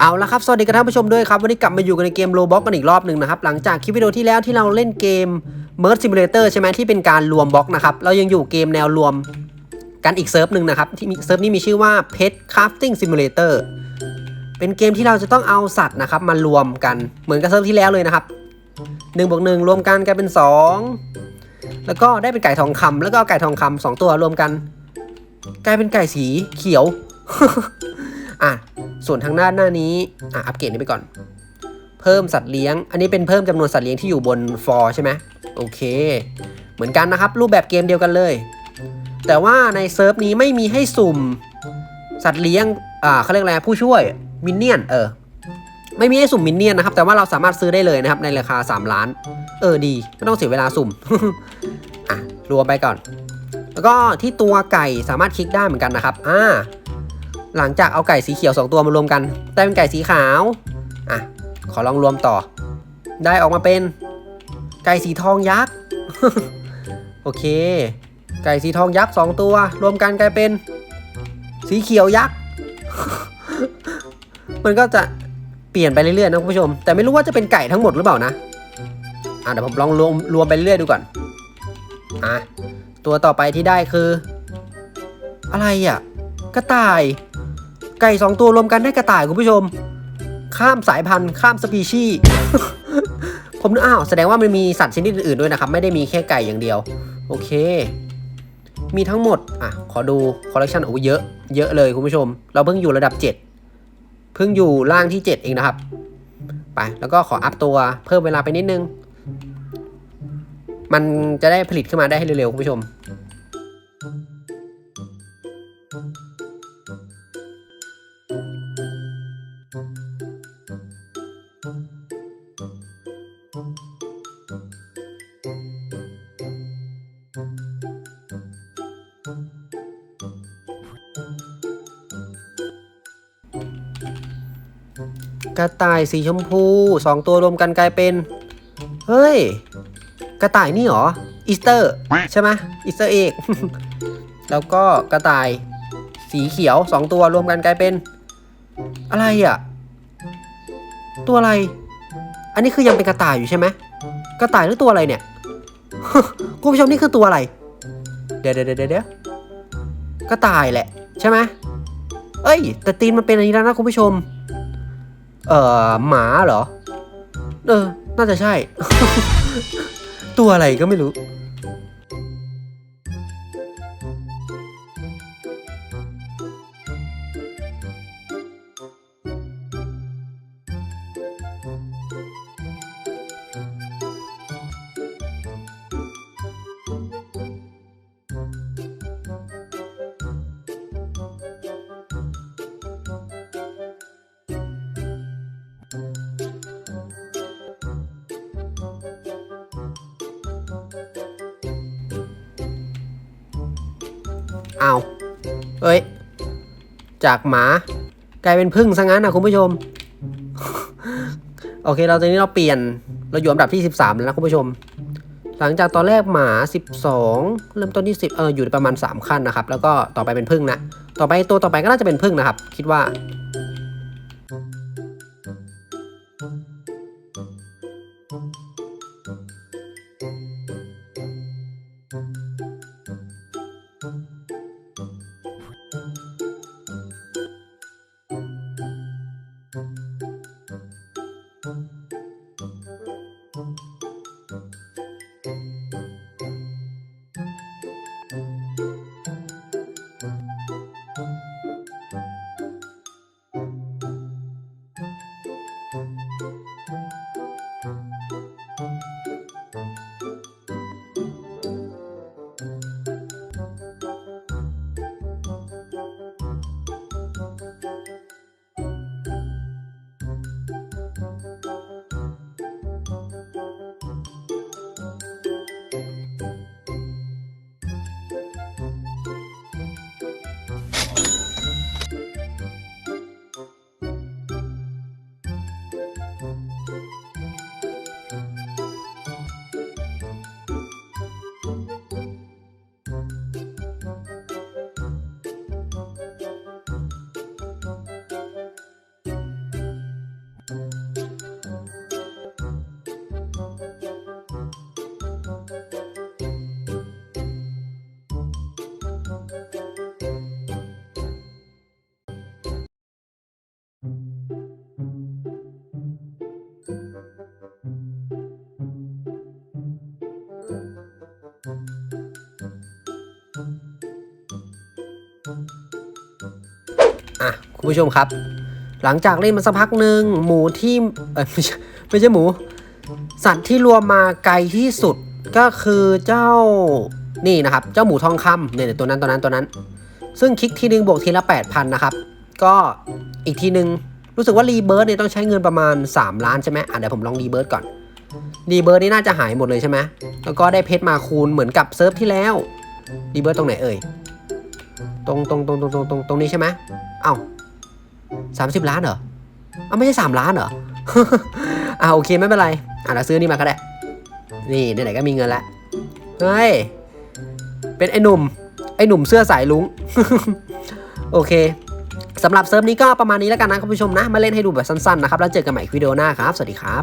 เอาละครับ สวัสดีกับท่านผู้ชมด้วยครับ วันนี้กลับมาอยู่กันในเกมโลบ็อกกันอีกรอบหนึ่งนะครับ หลังจากคลิปวิดีโอที่แล้วที่เราเล่นเกม Merge Simulator ใช่ไหมที่เป็นการรวมบล็อกนะครับ เรายังอยู่เกมแนวรวมกันอีกเซิร์ฟหนึ่งนะครับ ที่เซิร์ฟนี้มีชื่อว่า Pet Crafting Simulator เป็นเกมที่เราจะต้องเอาสัตว์นะครับมารวมกันเหมือนกับเซิร์ฟที่แล้วเลยนะครับ1บวก1รวมกันกลายเป็น 2 แล้วก็ได้เป็นไก่ทองคำแล้วก็เอาไก่ทองคำสองตัวรวมกัน กลายเป็นไก่สีเขียว อะส่วนทางด้านหน้านี้อะอัปเกรดนี้ไปก่อน เพิ่มสัตว์เลี้ยง อันนี้เป็นเพิ่มจำนวนสัตว์เลี้ยงที่อยู่บนฟอร์ใช่ไหมโอเค เหมือนกันนะครับ รูปแบบเกมเดียวกันเลย แต่ว่าในเซิร์ฟนี้ไม่มีให้สุ่ม สัตว์เลี้ยงอ่าเขาเรียกอะไรผู้ช่วยมินเนี่ยนเออไม่มีให้สุ่มมินเนี่ยนนะครับ แต่ว่าเราสามารถซื้อได้เลยนะครับในราคา 3 ล้าน เออดี ไม่ต้องเสียเวลาสุ่มอะรวมไปก่อน แล้วก็ที่ตัวไก่สามารถคลิกได้เหมือนกันนะครับอ่า หลังจากเอาไก่สีเขียว 2 ตัวมารวมกัน ได้เป็นไก่สีขาว อะ ขอลองรวมต่อ ได้ออกมาเป็น ไก่สีทองยักษ์ โอเค ไก่สีทองยักษ์2ตัว รวมกันกลายเป็น สีเขียวยักษ์ มันก็จะเปลี่ยนไปเรื่อยๆนะคุณผู้ชม แต่ไม่รู้ว่าจะเป็นไก่ทั้งหมดหรือเปล่านะ อะเดี๋ยวผมลองรวมรวมไปเรื่อยๆดูก่อน อะ ตัวต่อไปที่ได้คือ อะไรอะ กระต่าย ไก่สองตัวรวมกันได้กระต่ายคุณผู้ชม ข้ามสายพันธุ์ ข้ามสปีชีส์ผมนึกอ้าวแสดงว่ามันมีสัตว์ชนิดอื่นๆด้วยนะครับ ไม่ได้มีแค่ไก่อย่างเดียว โอเค มีทั้งหมด อะ ขอดูคอลเลคชันโอ้เยอะเยอะเลยคุณผู้ชม เราเพิ่งอยู่ระดับ 7 เพิ่งอยู่ล่างที่ 7 เองนะครับ ไป แล้วก็ขออัพตัวเพิ่มเวลาไปนิดนึง มันจะได้ผลิตขึ้นมาได้ให้เร็วๆคุณผู้ชม กระต่ายสีชมพูสองตัวรวมกันกลายเป็น เฮ้ย กระต่ายนี่หรออีสเตอร์ ใช่ไหมอีสเตอร์เอก แล้วก็กระต่ายสีเขียวสองตัวรวมกันกลายเป็น อะไรอะ ตัวอะไร อันนี้คือยังเป็นกระต่ายอยู่ใช่ไหมกระต่ายหรือตัวอะไรเนี่ยคุณผู้ชมนี่คือตัวอะไร เดะเดี๋ยวเดี๋ยวเดี๋ยว ก็ตายแหละ ใช่ไหมเอ้ย แต่ตีนมันเป็นอันนี้แล้วนะคุณผู้ชม เอ่อ หมาเหรอ เออ น่าจะใช่ ตัวอะไรก็ไม่รู้ เอาเอ้ย จากหมากลายเป็นพึ่งซะงั้นนะคุณผู้ชม โอเค เราตอนนี้เราเปลี่ยน เราอยู่อันดับที่ 13 แล้วนะคุณผู้ชม หลังจากตอนแรกหมา 12 เริ่มต้นที่ 10 เออ อยู่ประมาณ 3 ขั้นนะครับ แล้วก็ต่อไปเป็นพึ่งนะ ต่อไปตัวต่อไปก็น่าจะเป็นพึ่งนะครับ คิดว่า อะคุณผู้ชมครับ หลังจากเล่นมาสักพักหนึ่งหมูที่เออไม่ใช่ไม่ใช่หมู สัตว์ที่รวมมาไกลที่สุดก็คือเจ้านี่นะครับ เจ้าหมูทองคำเนี่ยตัวนั้นตัวนั้นตัวนั้น ซึ่งคลิกทีนึงบวกทีละ 8,000 นะครับ ก็อีกทีนึง รู้สึกว่ารีเบิร์ดเนี่ยต้องใช้เงินประมาณ 3 ล้านใช่ไหมอะเดี๋ยวผมลองรีเบิร์ดก่อน รีเบิร์ดนี่น่าจะหายหมดเลยใช่ไหมแล้วก็ได้เพชรมาคูณเหมือนกับเซิร์ฟที่แล้วรีเบิร์ดตรงไหนเอ่ย ตรงตรงตรงตรงตรงตรงตรงนี้ใช่ไหมเอ้าสามสิบล้านเหรอเอ้าไม่ใช่สามล้านเหรออ่าโอเคไม่เป็นไรอะเราซื้อนี่มาก็ได้ นี่ไหนๆก็มีเงินล้วเฮ้ย เป็นไอ้หนุ่ม ไอ้หนุ่มเสื้อสายลุงโอเคสำหรับเซิร์ฟนี้ก็ประมาณนี้แล้วกันนะคุณผู้ชมนะ มาเล่นให้ดูแบบสั้นๆนะครับ แล้วเจอกันใหม่วิดีโอหน้าครับ สวัสดีครับ